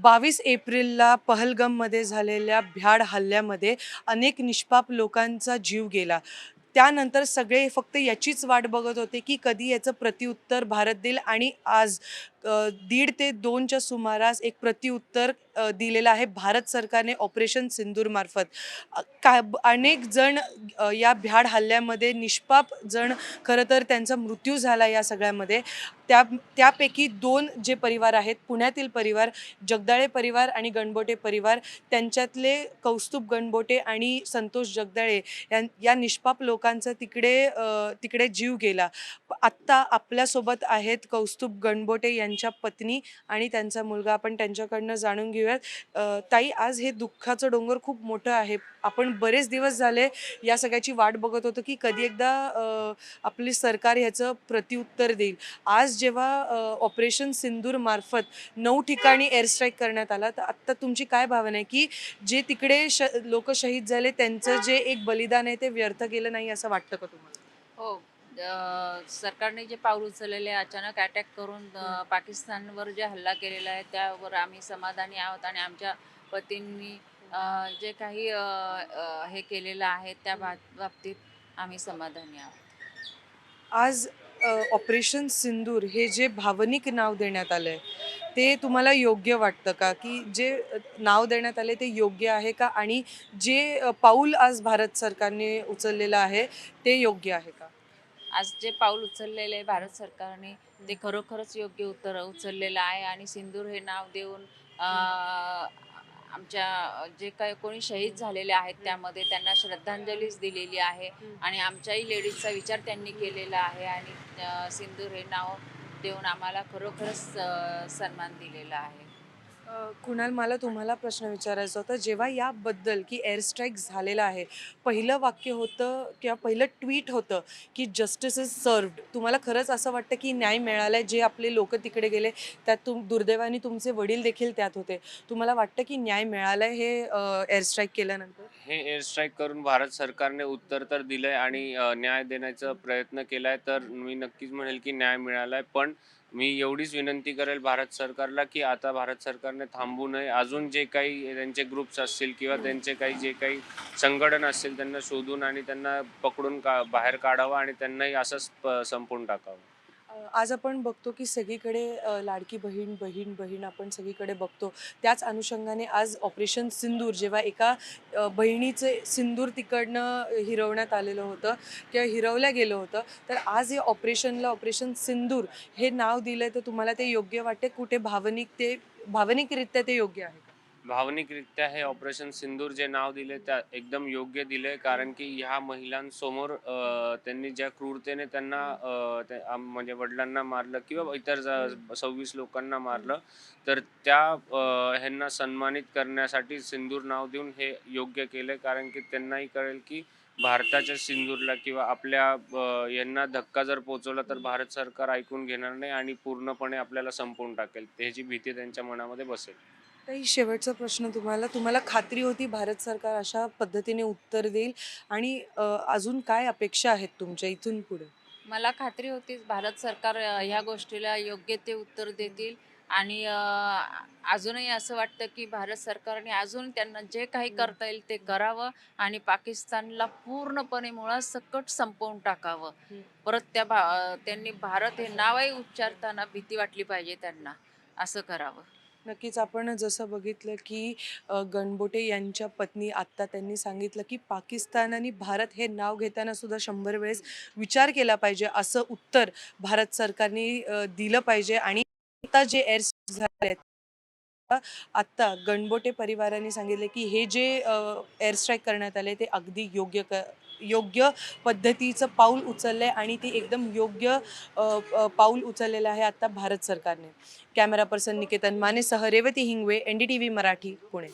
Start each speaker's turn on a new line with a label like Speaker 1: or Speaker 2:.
Speaker 1: बावीस एप्रिलला पहलगममध्ये झालेल्या भ्याड हल्ल्यामध्ये अनेक निष्पाप लोकांचा जीव गेला. त्यानंतर सगळे फक्त याचीच वाट बघत होते की कधी याचं प्रत्युत्तर भारत देईल आणि आज दीड ते दोनच्या सुमारास एक प्रतिउत्तर दिलेलं आहे भारत सरकारने ऑपरेशन सिंदूरमार्फत का अनेक जण या भ्याड हल्ल्यामध्ये निष्पाप जण खरं तर त्यांचा मृत्यू झाला या सगळ्यामध्ये. त्या त्यापैकी दोन जे परिवार आहेत पुण्यातील परिवार जगदाळे परिवार आणि गणबोटे परिवार त्यांच्यातले कौस्तुभ गणबोटे आणि संतोष जगदाळे या या निष्पाप लोकांचा तिकडे तिकडे जीव गेला. आत्ता आपल्यासोबत आहेत कौस्तुभ गणबोटे यांच्या त्यांच्या पत्नी आणि त्यांचा मुलगा. आपण त्यांच्याकडनं जाणून घेऊयात. ताई आज हे दुःखाचं डोंगर खूप मोठं आहे. आपण बरेच दिवस झाले या सगळ्याची वाट बघत होतो की कधी एकदा आपली सरकार ह्याचं प्रत्युत्तर देईल. आज जेव्हा ऑपरेशन सिंदूर मार्फत नऊ ठिकाणी एअरस्ट्राईक करण्यात आला तर आत्ता तुमची काय भावना आहे की जे तिकडे श लोक शहीद झाले त्यांचं जे एक बलिदान आहे ते व्यर्थ गेलं नाही असं वाटतं का तुम्हाला?
Speaker 2: हो. सरकारने जे पाऊल उचललेले आहे, अचानक अटॅक करून पाकिस्तानवर जे हल्ला केलेला आहे त्यावर आम्ही समाधानी आहोत आणि आमच्या पतींनी जे काही हे केलेलं आहे त्या बाब- बाबतीत आम्ही समाधानी आहोत.
Speaker 1: आज ऑपरेशन सिंदूर हे जे भावनिक नाव देण्यात आलंय ते तुम्हाला योग्य वाटतं का? की जे नाव देण्यात आले ते योग्य आहे का? आणि जे पाऊल आज भारत सरकारने उचललेलं आहे ते योग्य आहे का?
Speaker 2: आज जे पाऊल उचललेले आहे भारत सरकारने ते खरोखरच योग्य उत्तर उचललेलं आहे. आणि सिंदूर हे नाव देऊन आमच्या जे काही कोणी शहीद झालेले आहेत त्यामध्ये त्यांना श्रद्धांजलीच दिलेली आहे. आणि आमच्याही लेडीजचा विचार त्यांनी केलेला आहे. आणि सिंदूर हे नाव देऊन आम्हाला खरोखरच सन्मान दिलेला आहे.
Speaker 1: कुणाल मला तुम्हाला प्रश्न विचारायचा होता. जेव्हा याबद्दल की एअर स्ट्राईक झालेला आहे पहिलं वाक्य होतं किंवा पहिलं ट्विट होतं की जस्टिस इज सर्व्ड तुम्हाला खरंच असं वाटतं की न्याय मिळालाय जे आपले लोक तिकडे गेले त्यात तुम दुर्दैवाने तुमचे वडील देखील त्यात होते. तुम्हाला वाटतं की न्याय मिळालाय हे एअर स्ट्राईक केल्यानंतर?
Speaker 3: हे एअर स्ट्राईक करून भारत सरकारने उत्तर तर दिलंय आणि न्याय देण्याचा प्रयत्न केलाय तर मी नक्कीच म्हणेल की न्याय मिळालाय. पण मी एवढीच विनंती करेल भारत सरकारला की आता भारत सरकारने थांबू नये. अजून जे काही त्यांचे ग्रुप्स असतील किंवा त्यांचे काही जे काही संघटन असतील त्यांना शोधून आणि त्यांना पकडून का बाहेर काढावं आणि त्यांनाही असंच संपून संपवून टाकावं.
Speaker 1: आज आपण बघतो की सगळीकडे लाडकी बहीण बहीण बहीण आपण सगळीकडे बघतो. त्याच अनुषंगाने आज ऑपरेशन सिंदूर जेव्हा एका बहिणीचे सिंदूर तिकडनं हिरवण्यात आलेलं होतं किंवा हिरवलं गेलं होतं तर आज हे ऑपरेशनला ऑपरेशन सिंदूर हे नाव दिलं तर तुम्हाला ते योग्य वाटते कुठे भावनिक ते भावनिकरित्या ते योग्य आहे
Speaker 3: भावनिकरित्या हे ऑपरेशन सिंदूर जे नाव दिले त्या एकदम योग्य दिले. कारण की ह्या महिलांसमोर त्यांनी ज्या क्रूरतेने त्यांना म्हणजे वडिलांना मारलं किंवा इतर सव्वीस लोकांना मारलं तर त्या ह्यांना सन्मानित करण्यासाठी सिंदूर नाव देऊन हे योग्य केले. कारण की त्यांनाही कळेल की भारताच्या सिंदूरला किंवा आपल्या यांना धक्का जर पोचवला तर भारत सरकार ऐकून घेणार नाही आणि पूर्णपणे आपल्याला संपवून टाकेल. त्याची भीती त्यांच्या मनामध्ये बसेल.
Speaker 1: काही शेवटचा प्रश्न तुम्हाला. तुम्हाला खात्री होती भारत सरकार अशा पद्धतीने उत्तर देईल आणि अ, अजून काय अपेक्षा आहेत तुमच्या इथून पुढे?
Speaker 2: मला खात्री होती भारत सरकार अ, ह्या गोष्टीला योग्य ते उत्तर देतील आणि अ, अजूनही असं वाटतं की भारत सरकारने अजून त्यांना जे काही करता येईल ते करावं आणि पाकिस्तानला पूर्णपणे मुळात सकट संपवून टाकावं.
Speaker 1: हम्म.
Speaker 2: परत त्या भा अ, त्यांनी भारत हे नावही उच्चारताना भीती वाटली पाहिजे त्यांना. असं करावं.
Speaker 1: नक्कीच आपण जसं बघितलं की अ, गणबोटे यांच्या पत्नी आत्ता त्यांनी सांगितलं की पाकिस्तान आणि भारत हे नाव घेताना सुद्धा शंभर वेळेस विचार केला पाहिजे असं उत्तर भारत सरकारने अ, दिलं पाहिजे. आणि आता जे एअर झाले आहेत आत्ता गणबोटे परिवाराने सांगितले की हे जे एअर स्ट्राईक करण्यात आले ते अगदी योग्य क योग्य पद्धतीचं पाऊल उचललं आहे आणि ते एकदम योग्य पाऊल उचललेलं आहे आत्ता भारत सरकारने. Camera person Niketan मानेसह Revati Hingwe N D T V Marathi Pune.